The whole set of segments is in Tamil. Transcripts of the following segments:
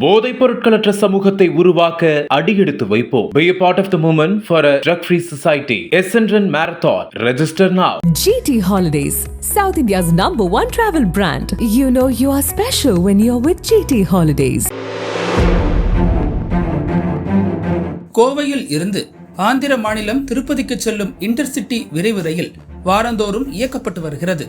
போதைப் பொருட்களற்ற சமூகத்தை உருவாக்க அடியெடுத்து வைப்போம் Be a part of the movement for a drug-free society. Essendon Marathon. Register now. GT Holidays, South India's number one travel brand. You know you are special when you're with GT Holidays. கோவையில் இருந்து ஆந்திர மாநிலம் திருப்பதிக்கு செல்லும் இன்டர்சிட்டி விரைவு ரயில் வாரந்தோறும் இயக்கப்பட்டு வருகிறது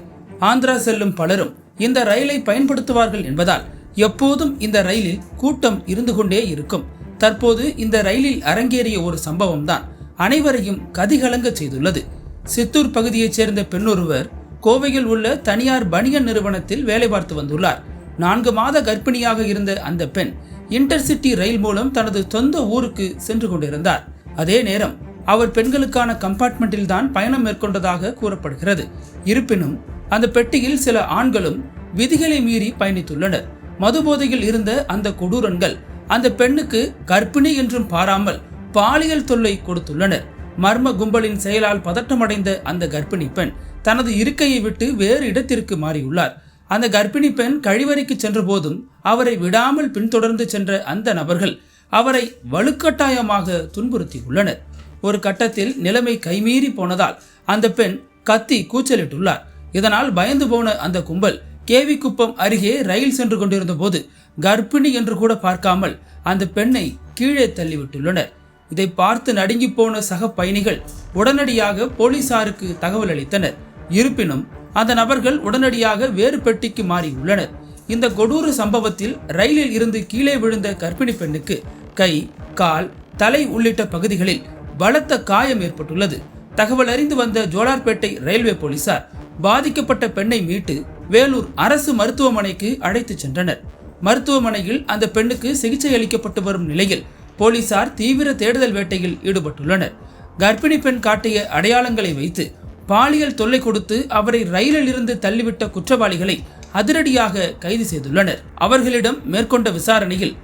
ஆந்திரா செல்லும் பலரும் இந்த ரயிலை பயன்படுத்துவார்கள் என்பதால் எப்போதும் இந்த ரயிலில் கூட்டம் இருந்து கொண்டே இருக்கும். தற்போது இந்த ரயிலில் அரங்கேறிய ஒரு சம்பவம் தான் அனைவரையும் கதிகலங்க செய்துள்ளது. சித்தூர் பகுதியைச் சேர்ந்த பெண்ணொருவர் கோவையில் உள்ள தனியார் பனியன் நிறுவனத்தில் வேலை பார்த்து வந்துள்ளார். நான்கு மாத கர்ப்பிணியாக இருந்த அந்த பெண் இன்டர்சிட்டி ரயில் மூலம் தனது சொந்த ஊருக்கு சென்று கொண்டிருந்தார். அதே நேரம் அவர் பெண்களுக்கான கம்பார்ட்மெண்ட்டில் தான் பயணம் மேற்கொண்டதாக கூறப்படுகிறது. இருப்பினும் அந்த பெட்டியில் சில ஆண்களும் விதிகளை மீறி பயணித்துள்ளனர். மதுபோதையில் இருந்த அந்த கொடூரன்கள் அந்த பெண்ணுக்கு கர்ப்பிணி என்றும் பாராமல் பாலியல் தொல்லை கொடுத்துள்ளனர். மர்ம கும்பலின் செயலால் பதட்டமடைந்த அந்த கர்ப்பிணி பெண் தனது இருக்கையை விட்டு வேறு இடத்திற்கு மாறியுள்ளார். அந்த கர்ப்பிணி பெண் கழிவறைக்கு சென்ற போதும் அவரை விடாமல் பின்தொடர்ந்து சென்ற அந்த நபர்கள் அவரை வலுக்கட்டாயமாக துன்புறுத்தியுள்ளனர். ஒரு கட்டத்தில் நிலைமை கைமீறி போனதால் அந்த பெண் கத்தி கூச்சலிட்டுள்ளார். இதனால் பயந்து போன அந்த கும்பல் கேவிக்குப்பம் அருகே ரயில் சென்று கொண்டிருந்த போது கர்ப்பிணி என்று கூட பார்க்காமல் அந்த பெண்ணை கீழே தள்ளிவிட்டுள்ளனர். இதை பார்த்து நடுங்கி போன சக பயணிகள் உடனடியாக போலீசாருக்கு தகவல் அளித்தனர். இருப்பினும் அந்த நபர்கள் உடனடியாக வேறு பெட்டிக்கு மாறியுள்ளனர். இந்த கொடூர சம்பவத்தில் ரயிலில் இருந்து கீழே விழுந்த கர்ப்பிணி பெண்ணுக்கு கை கால் தலை உள்ளிட்ட பகுதிகளில் பலத்த காயம் ஏற்பட்டுள்ளது. தகவல் அறிந்து வந்த ஜோலார்பேட்டை ரயில்வே போலீசார் பாதிக்கப்பட்ட பெண்ணை மீட்டு வேலூர் அரசு மருத்துவமனைக்கு அழைத்துச் சென்றனர். மருத்துவமனையில் அந்த பெண்ணுக்கு சிகிச்சை அளிக்கப்பட்டு வரும் நிலையில் போலீசார் தீவிர தேடுதல் வேட்டையில் ஈடுபட்டுள்ளனர். கர்ப்பிணி பெண் காட்டிய அடையாளங்களை வைத்து பாலியல் தொல்லை கொடுத்து அவரை ரயிலில் இருந்து தள்ளிவிட்ட குற்றவாளிகளை அதிரடியாக கைது செய்துள்ளனர். அவர்களிடம் மேற்கொண்ட விசாரணையில்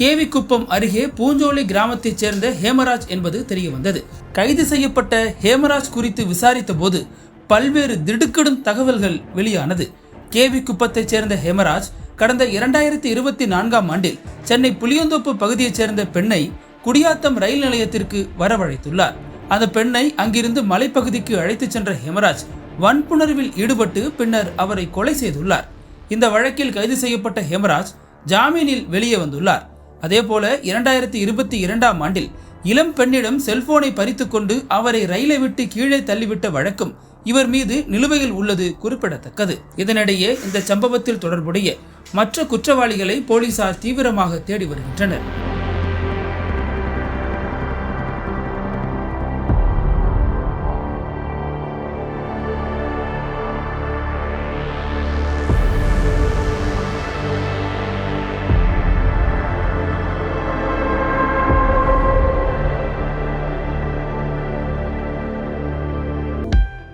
கேவிக்குப்பம் அருகே பூஞ்சோலை கிராமத்தைச் சேர்ந்த ஹேமராஜ் என்பது தெரியவந்தது. கைது செய்யப்பட்ட ஹேமராஜ் குறித்து விசாரித்த போது பல்வேறு திடுக்கிடும் தகவல்கள் வெளியானது. கேவிக்குப்பத்தைச் சேர்ந்த ஹேமராஜ் கடந்த இரண்டாயிரத்தி இருபத்தி நான்காம் ஆண்டில் சென்னை புளியந்தோப்பு பகுதியைச் சேர்ந்த பெண்ணை குடியாத்தம் ரயில் நிலையத்திற்கு வரவழைத்துள்ளார். அந்த பெண்ணை அங்கிருந்து மலைப்பகுதிக்கு அழைத்துச் சென்ற ஹேமராஜ் வன்புணர்வில் ஈடுபட்டு பின்னர் அவரை கொலை செய்துள்ளார். இந்த வழக்கில் கைது செய்யப்பட்ட ஹேமராஜ் ஜாமீனில் வெளியே வந்துள்ளார். அதேபோல இரண்டாயிரத்தி இருபத்தி இரண்டாம் ஆண்டில் இளம் பெண்ணிடம் செல்போனை பறித்துக்கொண்டு அவரை ரயிலை விட்டு கீழே தள்ளிவிட்ட வழக்கும் இவர் மீது நிலுவையில் உள்ளது குறிப்பிடத்தக்கது. இதனிடையே இந்த சம்பவத்தில் தொடர்புடைய மற்ற குற்றவாளிகளை போலீசார் தீவிரமாக தேடி வருகின்றனர்.